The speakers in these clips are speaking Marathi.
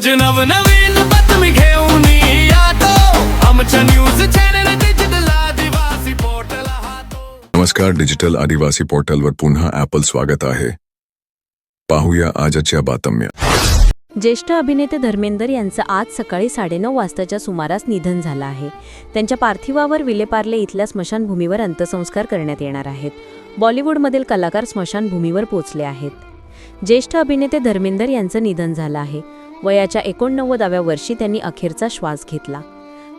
रोज नवनवीन बातमी घेऊन येतो. आमच्या news channel digital Adivasi portal हातो. नमस्कार डिजिटल आदिवासी पोर्टलवर पुन्हा ॲपल स्वागत आहे. पाहूया आजच्या बातम्या. ज्येष्ठ अभिनेते धर्मेंदर यांचं आज सकाळी साडेनऊ वाजताच्या सुमारास निधन झालं आहे. त्यांच्या पार्थिवावर विलेपार्ले इथल्या स्मशानभूमीवर अंत्यसंस्कार करण्यात येणार आहेत. बॉलिवूडमधील कलाकार स्मशानभूमीवर पोचले आहेत. ज्येष्ठ अभिनेते धर्मेंदर यांचं निधन झालं आहे. वयाच्या एकोणनव्वदाव्या वर्षी त्यांनी अखेरचा श्वास घेतला.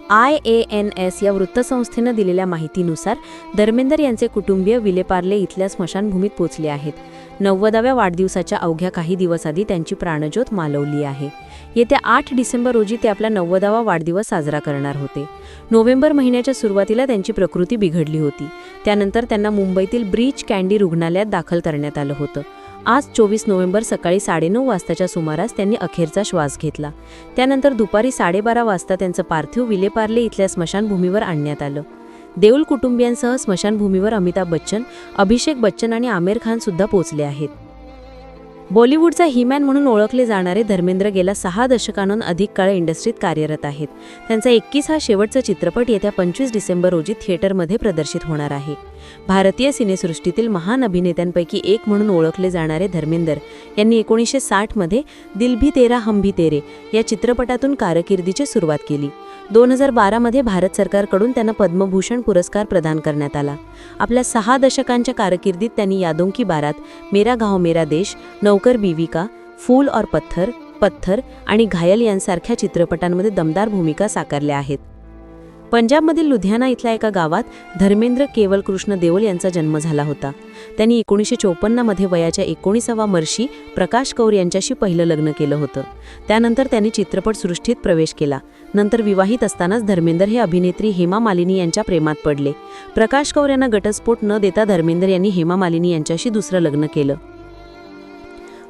आय ए एन एस या वृत्तसंस्थेनं दिलेल्या माहितीनुसार धर्मेंदर यांचे कुटुंबीय विलेपार्ले इथल्या स्मशानभूमीत पोचले आहेत. नव्वदाव्या वाढदिवसाच्या अवघ्या काही दिवस आधी त्यांची प्राणज्योत मालवली आहे. येत्या आठ डिसेंबर रोजी ते आपला नव्वदावा वाढदिवस साजरा करणार होते. नोव्हेंबर महिन्याच्या सुरुवातीला त्यांची प्रकृती बिघडली होती. त्यानंतर त्यांना मुंबईतील ब्रीच कॅन्डी रुग्णालयात दाखल करण्यात आलं होतं. आज चोवीस नोव्हेंबर सकाळी साडेनऊ वाजताच्या सुमारास त्यांनी अखेरचा श्वास घेतला. त्यानंतर दुपारी साडेबारा वाजता त्यांचं पार्थिव विलेपार्ले इथल्या स्मशानभूमीवर आणण्यात आलं. देऊल कुटुंबियांसह स्मशानभूमीवर अमिताभ बच्चन अभिषेक बच्चन आणि आमिर खान सुद्धा पोचले आहेत. बॉलिवूडचा हिमॅन म्हणून ओळखले जाणारे धर्मेंद्र गेल्या सहा दशकांहून अधिक काळ इंडस्ट्रीत कार्यरत आहेत. त्यांचा एकवीस हा शेवटचा चित्रपट येत्या पंचवीस डिसेंबर रोजी थिएटरमध्ये प्रदर्शित होणार आहे. भारतीय सिनेसृष्टीतील महान अभिनेत्यांपैकी एक म्हणून ओळखले जाणारे धर्मेंदर यांनी एकोणीसशे साठमध्ये दिल भी तेरा हम भी तेरे या चित्रपटातून कारकिर्दीची सुरुवात केली. दोन हजार बारामध्ये भारत सरकारकडून त्यांना पद्मभूषण पुरस्कार प्रदान करण्यात आला. आपल्या सहा दशकांच्या कारकिर्दीत त्यांनी यादों की बारात मेरा गाव मेरा देश नोकर बीविका फूल और पत्थर पत्थर आणि घायल यांसारख्या चित्रपटांमध्ये दमदार भूमिका साकारल्या आहेत. पंजाबमधील लुधियाना इथल्या एका गावात धर्मेंद्र केवल कृष्ण देओल यांचा जन्म झाला होता. त्यांनी एकोणीसशे चोपन्नमध्ये वयाच्या एकोणीसावा वर्षी प्रकाश कौर यांच्याशी पहिलं लग्न केलं होतं. त्यानंतर त्यांनी चित्रपटसृष्टीत प्रवेश केला. नंतर विवाहित असतानाच धर्मेंद्र हे अभिनेत्री हेमा मालिनी यांच्या प्रेमात पडले. प्रकाश कौर यांना गटस्फोट न देता धर्मेंद्र यांनी हेमा मालिनी यांच्याशी दुसरं लग्न केलं.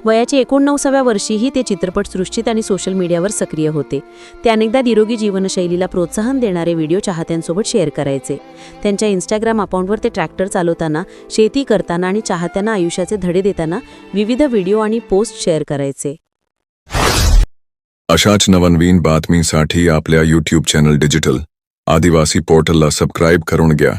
वयाच्या एकोणनव्वसाव्या वर्षीही ते चित्रपटसृष्टीत आणि सोशल मीडियावर सक्रिय होते. ते अनेकदा निरोगी जीवनशैलीला प्रोत्साहन देणारे व्हिडिओ चाहत्यांसोबत शेअर करायचे. त्यांच्या इंस्टाग्राम अकाउंटवर ते ट्रॅक्टर चालवताना शेती करताना आणि चाहत्यांना आयुष्याचे धडे देताना विविध व्हिडिओ आणि पोस्ट शेअर करायचे. अशाच नवनवीन बातमीसाठी आपल्या यूट्यूब चॅनल डिजिटल आदिवासी पोर्टलला सबस्क्राईब करून घ्या.